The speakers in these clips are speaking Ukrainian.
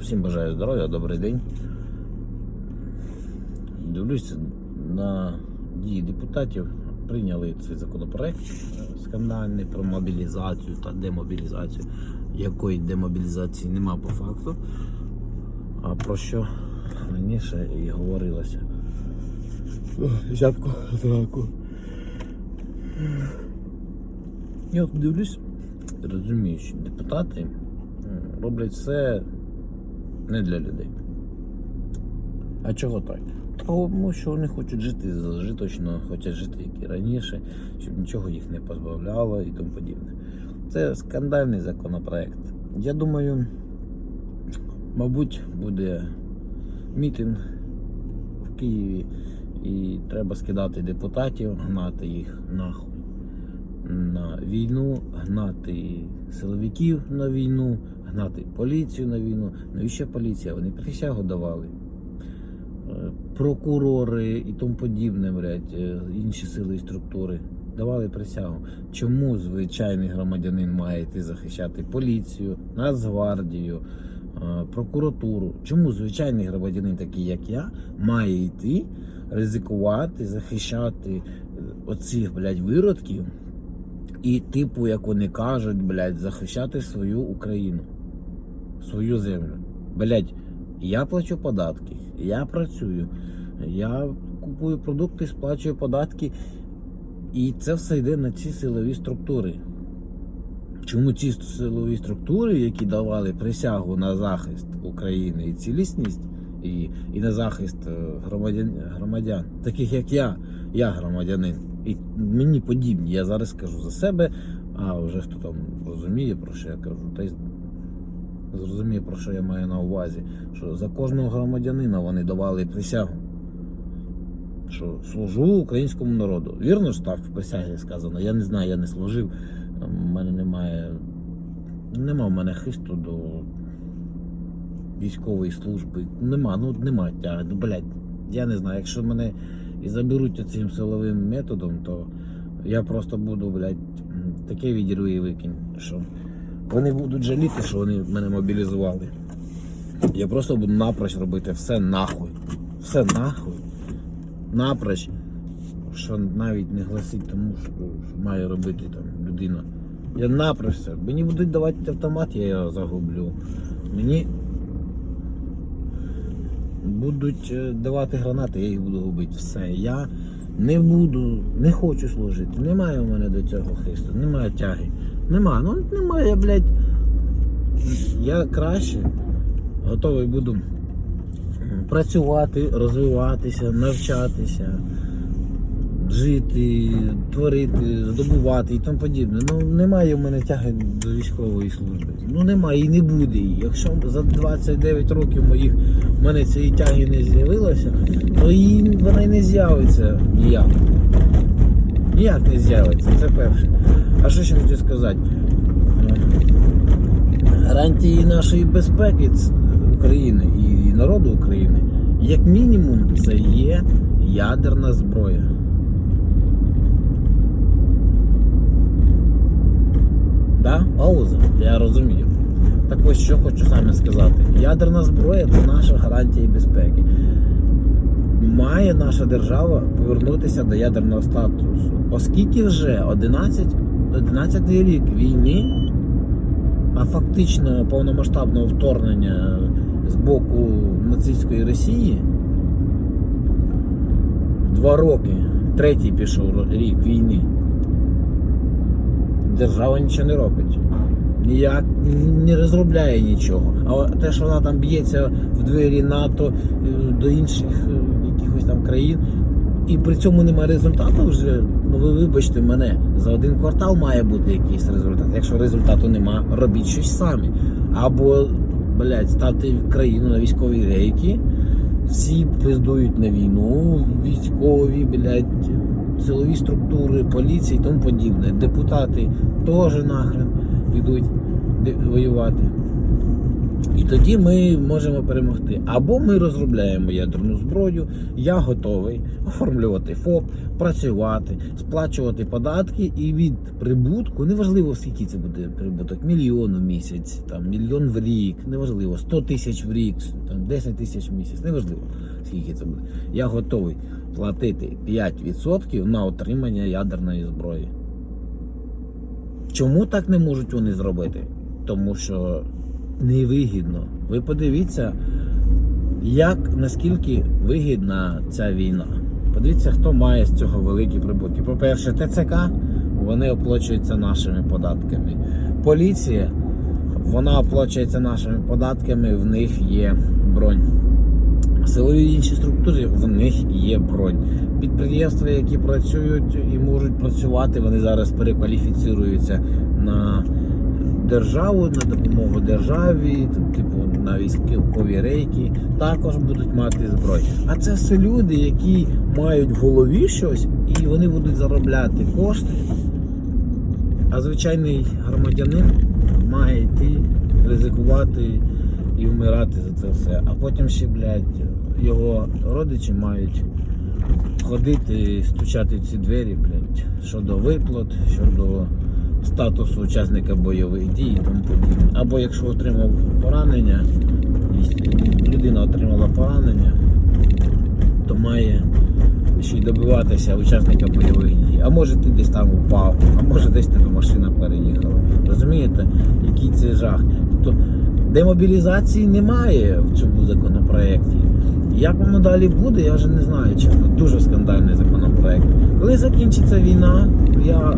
Всім бажаю здоров'я, добрий день. Дивлюся на дії депутатів. Прийняли цей законопроект е, скандальний про мобілізацію та демобілізацію, якої демобілізації нема по факту. А про що раніше і говорилося. Взятку зранку. Я дивлюсь, розумію, що депутати роблять все не для людей. А чого так? Тому що вони хочуть жити зажиточно, хочуть жити як і раніше, щоб нічого їх не позбавляло і тому подібне. Це скандальний законопроект. Я думаю, мабуть, буде мітинг в Києві і треба скидати депутатів, гнати їх нахуй на війну, гнати силовиків на війну, гнати поліцію на війну. Навіщо поліція? Вони присягу давали. Е, Прокурори і тому подібне, блядь, е, інші сили і структури давали присягу. Чому звичайний громадянин має йти захищати поліцію, Нацгвардію, е, прокуратуру? Чому звичайний громадянин, такий як я, має йти ризикувати, захищати оцих, блядь, виродків? І, типу, як вони кажуть, блядь, захищати свою Україну, свою землю. Блядь, я плачу податки, я працюю, я купую продукти, сплачую податки, і це все йде на ці силові структури. Чому ці силові структури, які давали присягу на захист України і цілісність, і, і на захист е, громадян, громадян, таких як я, я громадянин, і мені подібні, я зараз скажу за себе, а вже хто там розуміє, про що я кажу, й зрозуміє, про що я маю на увазі, що за кожного громадянина вони давали присягу. Що служу українському народу. Вірно ж так в присязі сказано. Я не знаю, я не служив. У мене немає. Нема в мене хисту до військової служби. Нема, ну нема тяги. Ну, блядь, я не знаю, якщо мене і заберуть цим силовим методом, то я просто буду, блядь, таке відірву і викинь, що вони будуть жаліти, що вони мене мобілізували. Я просто буду напроч робити все нахуй. Все нахуй. Напроч. Що навіть не гласить тому, що, що має робити там людина. Я напроч все. Мені будуть давати автомат, я його загублю. Мені будуть е, давати гранати, я їх буду губити. Все. Я не буду, не хочу служити. Немає у мене до цього хисту, немає тяги. Нема, ну немає, блядь. Я краще готовий буду працювати, розвиватися, навчатися, жити, творити, здобувати і тому подібне. Ну немає в мене тяги до військової служби. Ну немає і не буде. її. Якщо за 29 років моїх в мене цієї тяги не з'явилося, то її вона й не з'явиться ніяк. Ніяк не з'явиться, це перше. А що ще хочу сказати? Гарантії нашої безпеки України і народу України, як мінімум, це є ядерна зброя. Да? Пауза, я розумію. Так ось що хочу саме сказати. Ядерна зброя це наша гарантія безпеки. Має наша держава повернутися до ядерного статусу, оскільки вже 11, 11 рік війни, а фактично повномасштабного вторгнення з боку нацистської Росії, два роки, третій пішов рік війни, держава нічого не робить. Ніяк не розробляє нічого. А те, що вона там б'ється в двері НАТО е, до інших е, якихось там країн, і при цьому немає результату вже, ну ви вибачте мене, за один квартал має бути якийсь результат. Якщо результату нема, робіть щось самі. Або, блядь, ставте країну на військові рейки, всі пиздують на війну, військові, блядь, силові структури, поліції і тому подібне. Депутати теж нахрен підуть де- воювати. І тоді ми можемо перемогти. Або ми розробляємо ядерну зброю, я готовий оформлювати ФОП, працювати, сплачувати податки і від прибутку, неважливо скільки це буде прибуток, мільйон в місяць, там, мільйон в рік, неважливо, 100 тисяч в рік, там, 10 тисяч в місяць, неважливо скільки це буде. Я готовий платити 5% на отримання ядерної зброї. Чому так не можуть вони зробити? Тому що невигідно. Ви подивіться, як наскільки вигідна ця війна. Подивіться, хто має з цього великі прибутки. По-перше, ТЦК вони оплачуються нашими податками. Поліція вона оплачується нашими податками, в них є бронь. Силові інші структури, в них є бронь. Підприємства, які працюють і можуть працювати, вони зараз перекваліфіціруються на державу, на допомогу державі, типу на військові рейки, також будуть мати зброю. А це все люди, які мають в голові щось і вони будуть заробляти кошти. А звичайний громадянин має йти, ризикувати і вмирати за це все. А потім ще, блядь, його родичі мають ходити, стучати в ці двері, блядь, щодо виплат, щодо статусу учасника бойових дій і тому подібне. Або якщо отримав поранення, людина отримала поранення, то має ще й добиватися учасника бойових дій. А може ти десь там упав, а може десь тебе машина переїхала. Розумієте, який це жах? Тобто демобілізації немає в цьому законопроєкті. Як воно далі буде, я вже не знаю, чесно. Дуже скандальний законопроект. Коли закінчиться війна, я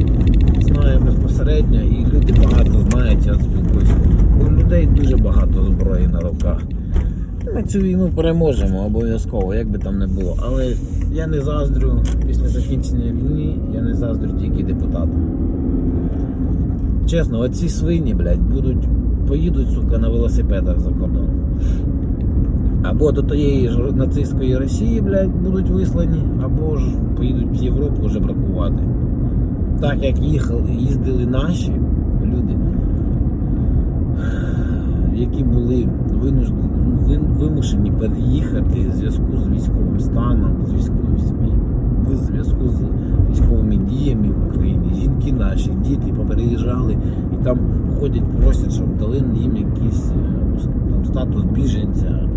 знаю безпосередньо, і люди багато знають, я спілкуюся. У людей дуже багато зброї на руках. Ми цю війну переможемо обов'язково, як би там не було. Але я не заздрю після закінчення війни, я не заздрю тільки депутатам. Чесно, оці свині, блядь, будуть, поїдуть, сука, на велосипедах за кордон. Або до тієї ж нацистської Росії, блядь, будуть вислані, або ж поїдуть в Європу вже бракувати. Так як їхали, їздили наші люди, які були вимушені переїхати в зв'язку з військовим станом, з військовим в зв'язку з військовими діями в Україні. Жінки наші, діти попереїжджали і там ходять, просять, щоб дали їм якийсь е, там, статус біженця,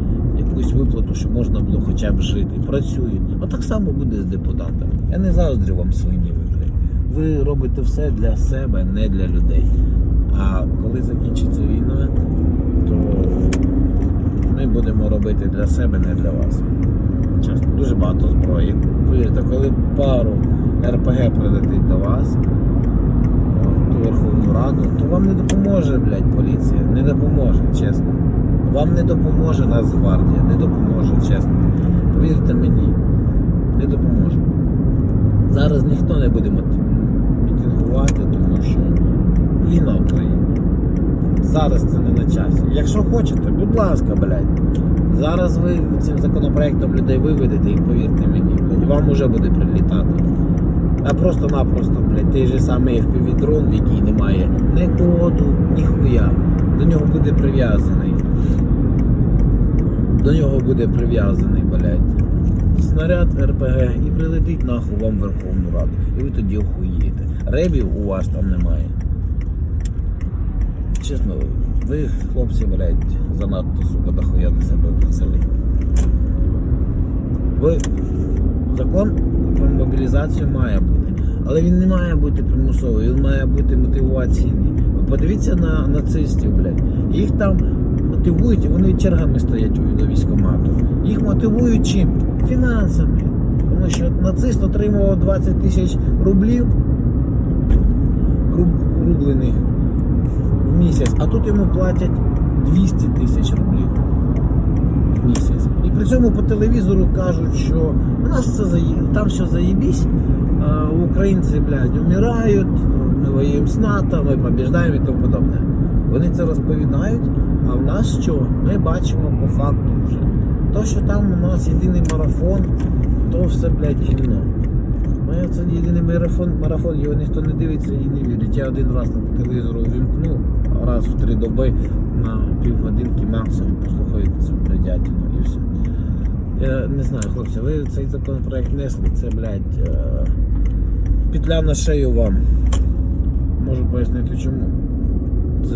якусь виплату, щоб можна було хоча б жити. Працюють. Отак само буде з депутатами. Я не заздрю вам свині вигляд. Ви робите все для себе, не для людей. А коли закінчиться війна, то ми будемо робити для себе, не для вас. Чесно, дуже багато зброї. Повірте, коли пару РПГ прилетить до вас, ту Верховну Раду, то вам не допоможе, блядь, поліція. Не допоможе, чесно. Вам не допоможе Нацгвардія, не допоможе, чесно. Повірте мені, не допоможе. Зараз ніхто не буде мітингувати, тому що війна в Україні. Зараз це не на часі. Якщо хочете, будь ласка, блядь. Зараз ви цим законопроектом людей виведете і повірте мені, блядь, вам уже буде прилітати. А просто-напросто, блядь, той же самий FPV-дрон, в який немає ні коду, ні хуя. До нього буде прив'язаний. До нього буде прив'язаний, блядь. Снаряд РПГ і прилетить нахуй вам Верховну Раду. І ви тоді охуєєте. Ребів у вас там немає. Чесно, ви, хлопці, блядь, занадто, сука, дохуя до себе взяли. Ви закон про мобілізацію має бути, але він не має бути примусовий, він має бути мотиваційний. Ви подивіться на нацистів, блядь. Їх там мотивують, вони чергами стоять до військкомату. Їх мотивують чим? Фінансами. Тому що нацист отримував 20 тисяч рублів руб- рублених в місяць, а тут йому платять 200 тисяч рублів в місяць. І при цьому по телевізору кажуть, що у нас все заї... там все заєбісь, а українці, блядь, вмирають, ми воюємо з НАТО, ми побіждаємо і тому подобне. Вони це розповідають, а в нас що? Ми бачимо по факту вже. То, що там у нас єдиний марафон, то все, блядь, гімно. Ми це єдиний марафон, марафон, його ніхто не дивиться і не вірить. Я один раз по телевізору увімкнув, раз в три доби на півгодинки максимум послухають цю бредятину і все. Я не знаю, хлопці, ви цей законопроект несли, це, блядь, е, петля на шею вам. Можу пояснити чому. Це,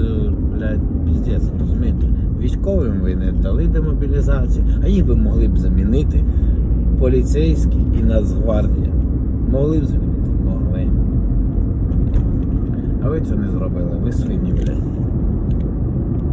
блядь, піздець, розумієте? Військовим ви не дали демобілізацію, а їх би могли б замінити поліцейські і Нацгвардія. Могли б замінити? Могли. А ви це не зробили, ви свині, блядь.